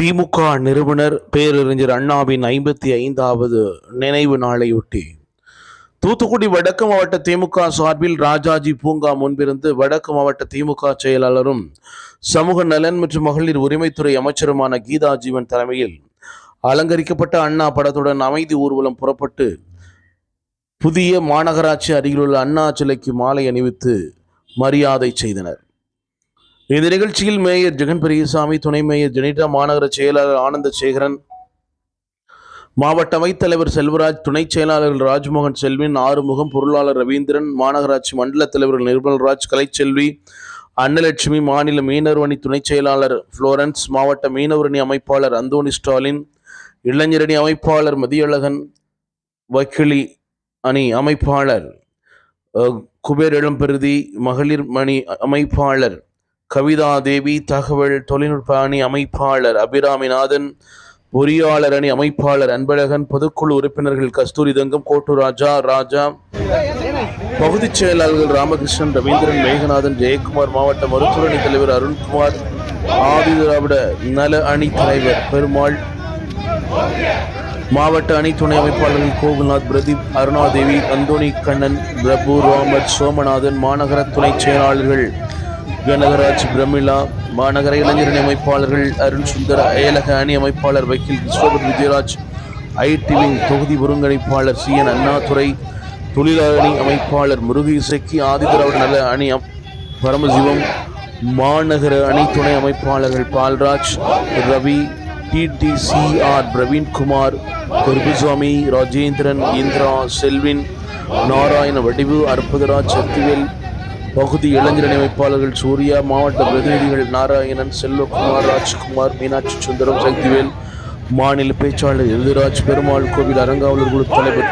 திமுக நிறுவனர் பேரறிஞர் அண்ணாவின் ஐம்பத்தி ஐந்தாவது நினைவு நாளையொட்டி. தூத்துக்குடி வடக்கு மாவட்ட திமுக சார்பில் ராஜாஜி பூங்கா முன்பிருந்து வடக்கு மாவட்ட திமுக செயலாளரும் சமூக நலன் மற்றும் மகளிர் உரிமைத்துறை அமைச்சருமான கீதா ஜீவன் தலைமையில் அலங்கரிக்கப்பட்ட அண்ணா படத்துடன் அமைதி ஊர்வலம் புறப்பட்டு புதிய மாநகராட்சி அருகிலுள்ள அண்ணா சிலைக்கு மாலை அணிவித்து மரியாதை செய்தனர். இந்த நிகழ்ச்சியில் மேயர் ஜெகன் பெரியசாமி துணை மேயர் ஜெனிடா மாநகர செயலாளர் ஆனந்த சேகரன் மாவட்ட அவைத்தலைவர் செல்வராஜ் துணைச் செயலாளர்கள் ராஜ்மோகன் செல்வின் ஆறுமுகம் பொருளாளர் ரவீந்திரன் மாநகராட்சி மண்டல தலைவர்கள் நிர்மல்ராஜ் கலைச்செல்வி அன்னலட்சுமி மாநில மீனவர் அணி செயலாளர் புளோரன்ஸ் மாவட்ட மீனவர் அணி அமைப்பாளர் அந்தோனி ஸ்டாலின் இளைஞரணி அமைப்பாளர் மதியழகன் வக்கிலி அணி அமைப்பாளர் குபேர் இளம்பெருதி மகளிர் மணி அமைப்பாளர் கவிதா தேவி தகவல் தொழில்நுட்ப அணி அமைப்பாளர் அபிராமிநாதன் பொறியாளர் அணி அமைப்பாளர் அன்பழகன் பொதுக்குழு உறுப்பினர்கள் கஸ்தூரி தங்கம் கோட்டு ராஜா ராஜா. பகுதிச் செயலாளர்கள் ராமகிருஷ்ணன் ரவீந்திரன் மேகநாதன் ஜெயக்குமார் மாவட்ட மருத்துவ அணி தலைவர் அருண்குமார் ஆதி திராவிட நல அணி தலைவர் பெருமாள். மாவட்ட அணி துணை அமைப்பாளர்கள் கோகுல்நாத் பிரதீப் அருணாதேவி அந்தோணி கண்ணன் பிரபு ராமர் சோமநாதன் மாநகர துணைச் செயலாளர்கள் கனகராஜ் பிரமிளா மாநகர இளைஞரணி அமைப்பாளர்கள் அருண் சுந்தர் அயலக அணி அமைப்பாளர் வக்கீல் கிருஷ்ணபர் விஜயராஜ் ஐடிவின் தொகுதி ஒருங்கிணைப்பாளர் சி என் அண்ணாதுரை தொழிலாளர் அணி அமைப்பாளர் முருகு இசக்கி ஆதிதிராவிட நல அணி பரமசிவம் மாநகர அணி துணை அமைப்பாளர்கள் பால்ராஜ் ரவி டிடிசிஆர் பிரவீன்குமார் குருபுசாமி ராஜேந்திரன் இந்திரா செல்வின் நாராயண வடிவு அற்புதராஜ் சக்திவேல் பகுதி இளைஞர் அமைப்பாளர்கள் சூர்யா மாவட்ட பிரதிநிதிகள் நாராயணன் செல்வகுமார் ராஜ்குமார் மீனாட்சி சுந்தரம் சக்திவேல் மாநில பேச்சாளர் எதிராஜ் பெருமாள் கோவில் அரங்காவலர் குழு தலைவர்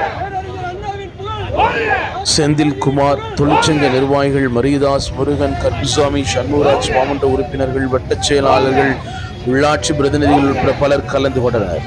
செந்தில் குமார் தொழிற்சங்க நிர்வாகிகள் மரியதாஸ் முருகன் கருப்புசாமி சண்முகராஜ் மாவட்ட உறுப்பினர்கள் வட்டச் செயலாளர்கள் உள்ளாட்சி பிரதிநிதிகள் உட்பட பலர் கலந்து கொண்டனர்.